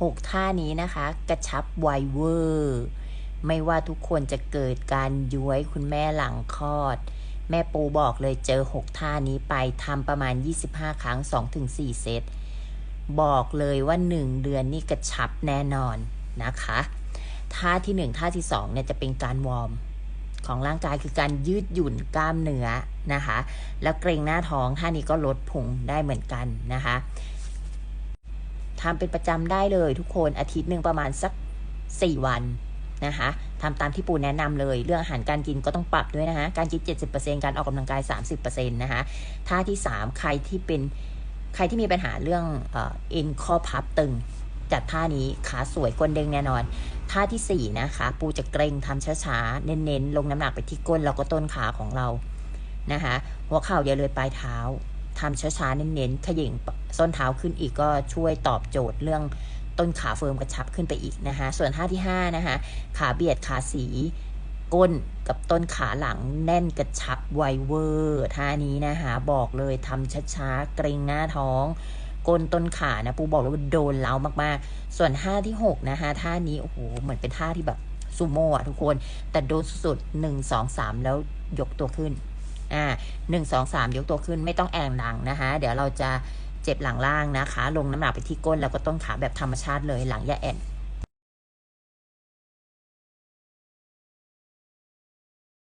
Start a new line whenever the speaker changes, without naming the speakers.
6 ท่านี้นะคะ กระชับไวเวอร์ไม่ว่าทุกคนจะเกิดการย้วยคุณแม่หลังคลอด แม่ปูบอกเลยเจอ 6 ท่านี้ไปทำประมาณ 25 ครั้ง 2-4 เซต บอกเลยว่า 1 เดือนนี่กระชับแน่นอนนะคะ ท่าที่ 1 ท่าที่2เนี่ยจะเป็นการวอร์มของร่างกายคือการยืดหยุ่นกล้ามเนื้อนะคะ แล้วเกรงหน้าท้องท่านี้ก็ลดพุงได้เหมือนกันนะคะ ทำเป็นประจำได้เลยทุกคนอาทิตย์หนึ่งประมาณสัก 4 วันนะคะทำตามที่ปูแนะนำเลย เรื่องอาหารการกินก็ต้องปรับด้วยนะคะการกิน 70%การออกกำลังกาย 30%นะคะท่าที่ 3 ใครที่เป็นใครที่มีปัญหาเรื่องเอ็นข้อพับตึง จัดท่านี้ขาสวยก้นเด้งแน่นอน ท่าที่ 4 นะคะ ปูจะเกรงทำช้าๆ เน้นๆ ลงน้ำหนักไปที่ก้นแล้วก็ต้นขาของเรานะคะหัวเข่าอย่าเลยปลายเท้า ทำช้าๆ เน้นๆขย่งส้นเท้าขึ้นอีกก็ช่วยตอบโจทย์เรื่องต้นขาเฟิร์มกระชับขึ้นไปอีกนะคะส่วนท่าที่5นะคะขาเบียดขาสีก้นกับต้นขาหลังแน่นกระชับไวเวอร์ท่านี้นะคะบอกเลยทำช้าๆ เกรงหน้าท้องก้นต้นขานะปูบอกเลยว่าโดนเล้ามากๆ ส่วนท่าที่ 6 นะคะท่านี้โอ้โหเหมือนเป็นท่าที่แบบซูโม่อะทุกคน แต่โดนสุดๆหนึ่งสองสามแล้วยกตัวขึ้น อ่าหนึ่งสองสามยกตัวขึ้นไม่ต้องแองหลังนะคะ เดี๋ยวเราจะเจ็บหลังล่างนะคะ ลงน้ำหนักไปที่ก้นแล้วก็ต้นขาแบบธรรมชาติเลยหลังอย่าแอน